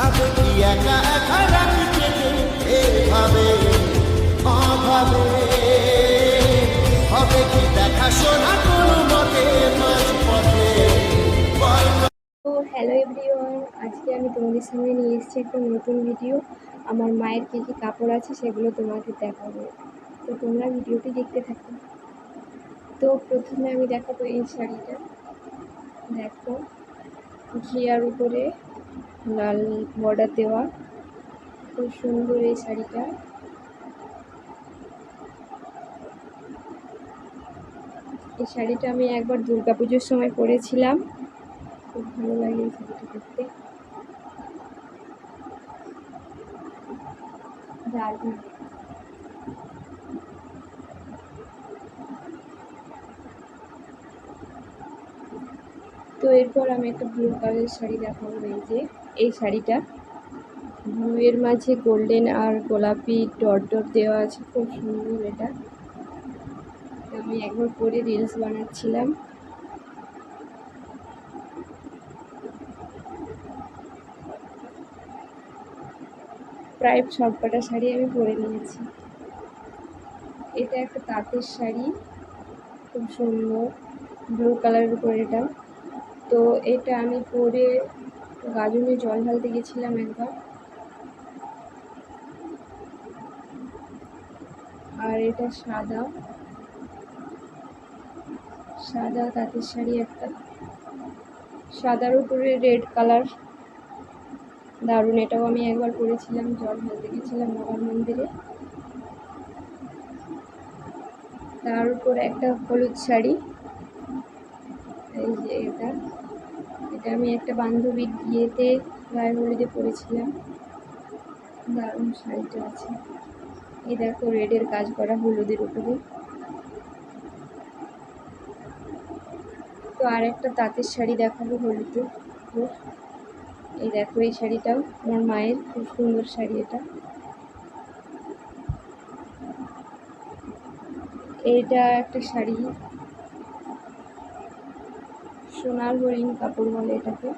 যাবে কি একা একা রাখি এভাবে অভাবে হবে কি দেখাশোনা কোনো মতে মাঝ হ্যালো এভরিওয়ান আজকে আমি তোমাদের সামনে নিয়ে এসেছি একটা নতুন ভিডিও আমার মায়ের কী কী কাপড় আছে সেগুলো তোমাকে দেখাবো। তো তোমরা ভিডিওটি দেখতে থাকো। তো প্রথমে আমি দেখাবো এই শাড়িটা। দেখো, ঘিয়ার উপরে লাল বর্ডার দেওয়া। খুব সুন্দর এই শাড়িটা। এই শাড়িটা আমি একবার দুর্গা পুজোর সময় পরেছিলাম। খুব ভালো লাগে এই শাড়িটা দেখতে। দারুণ তো এরপর আমি একটা ব্লু কালারের শাড়ি দেখাবো এই যে, এই শাড়িটা। ব্লুয়ের মাঝে গোল্ডেন আর গোলাপি ডট ডট দেওয়া আছে, খুব সুন্দর এটা। আমি একবার পরে রিলস বানাচ্ছিলাম। প্রায় সব কটা শাড়ি আমি পরে নিয়েছি। এটা একটা তাঁতের শাড়ি, খুব সুন্দর ব্লু কালারের উপর এটা। তো এটা আমি পরে গাজনে জল ঢালতে গেছিলাম একবার। আর এটা সাদা। সাদা তাঁতের শাড়ি একটা। সাদার উপরে রেড কালার। দারুণ, এটাও আমি একবার পরেছিলাম, জল ঢালতে গেছিলাম বাবার মন্দিরে। তার উপর একটা হলুদ শাড়ি। এই যে এটা। এটা আমি একটা বান্ধবীর বিয়েতে গায়ে হলুদে পরেছিলাম দারুণ শাড়িটা আছে। এই দেখো রেডের কাজ করা হলুদের উপরে। তো আর একটা তাঁতের শাড়ি দেখাবো উপর। এই দেখো এই শাড়িটাও, আমার মায়ের খুব সুন্দর শাড়ি এটা। এইটা একটা শাড়ি সোনার হরিণ কাপড় বলে এটাকে।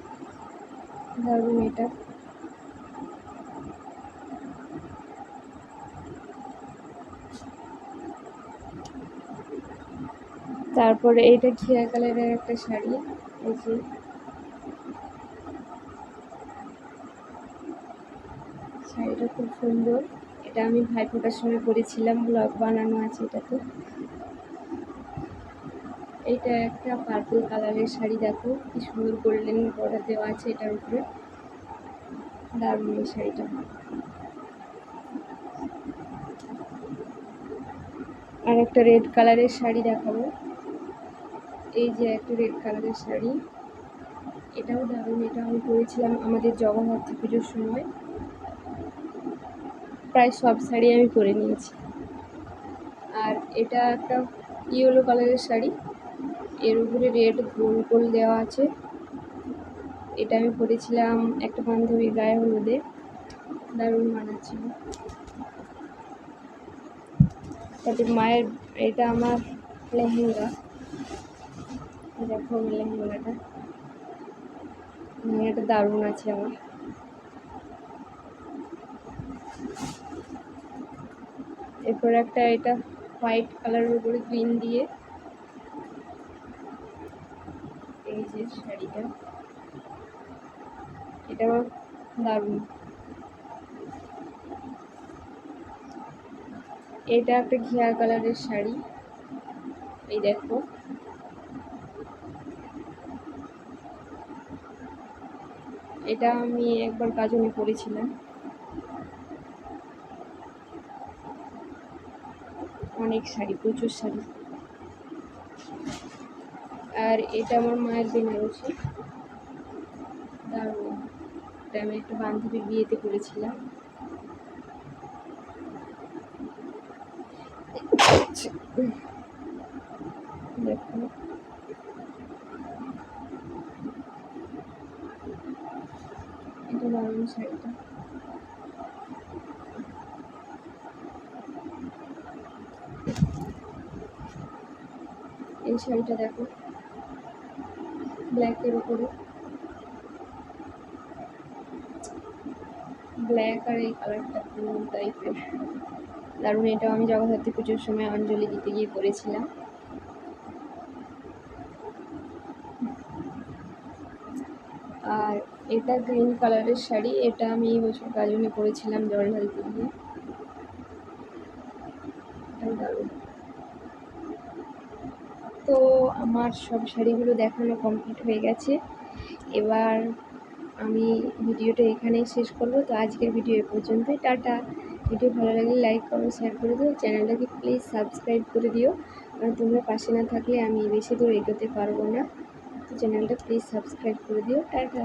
দারুণ এটা। তারপরে এইটা ঘিয়া কালারের একটা শাড়ি, এই যে। শাড়িটা খুব সুন্দর। এটা আমি ভাইফোঁটার সময় পরেছিলাম, ব্লগ বানানো আছে এটাতে। এটা একটা পার্পল কালারের শাড়ি, দেখো কি সুন্দর গোল্ডেন বর্ডার দেওয়া আছে এটার উপরে। দারুণ এই শাড়িটা। আর একটা রেড কালারের শাড়ি দেখাবো। এই যে একটা রেড কালারের শাড়ি। এটাও দারুণ, এটা আমি পরেছিলাম আমাদের জগন্নাথী পুজোর সময়। প্রায় সব শাড়ি আমি পরে নিয়েছি। আর এটা একটা ইয়েলো কালারের শাড়ি। এর উপরে রেড গোল গোল দেওয়া আছে। এটা আমি পরেছিলাম একটা বান্ধবীর গায়ে হলুদে। দারুণ মানাচ্ছিল তারপর মায়ের, এটা আমার লেহেঙ্গা। দেখো আমার লেহেঙ্গাটা। লেহেঙ্গাটা দারুণ আছে আমার। এরপর একটা এটা হোয়াইট কালারের উপরে গ্রিন দিয়ে এই যে শাড়িটা? এটাও দারুণ। এটা একটা ঘিয়া কালারের শাড়ি। এই দেখো। এটা আমি একবার কাজনে পরেছিলাম। অনেক শাড়ি, প্রচুর শাড়ি। আর এটা আমার মায়ের বেনারসি দারুণ। এটা আমি একটা বান্ধবীর বিয়েতে করেছিলাম। দেখো। এটা শাড়িটা। এই শাড়িটা দেখো। ব্ল্যাকের উপরে। ব্ল্যাক আর এই কালারটা ব্লু টাইপের দারুণ, এটাও আমি জগদ্ধাত্রী পুজোর সময় অঞ্জলি দিতে গিয়ে পরেছিলাম। আর এটা গ্রিন কালারের শাড়ি, এটা আমি এই বছর গাজনে পরেছিলাম জল ঢালতে গিয়ে এটাও দারুণ তো আমার সব শাড়িগুলো দেখানো কমপ্লিট হয়ে গেছে। এবার আমি ভিডিওটা এখানেই শেষ করব। তো আজকের ভিডিও এ পর্যন্তই। টাটা। ভিডিও ভালো লাগলে লাইক করো শেয়ার করে দিও। চ্যানেলটাকে প্লিজ সাবস্ক্রাইব করে দিও। কারণ তোমরা পাশে না থাকলে আমি বেশি দূর এগোতে পারব না। তো চ্যানেলটা প্লিজ সাবস্ক্রাইব করে দিও। টাটা।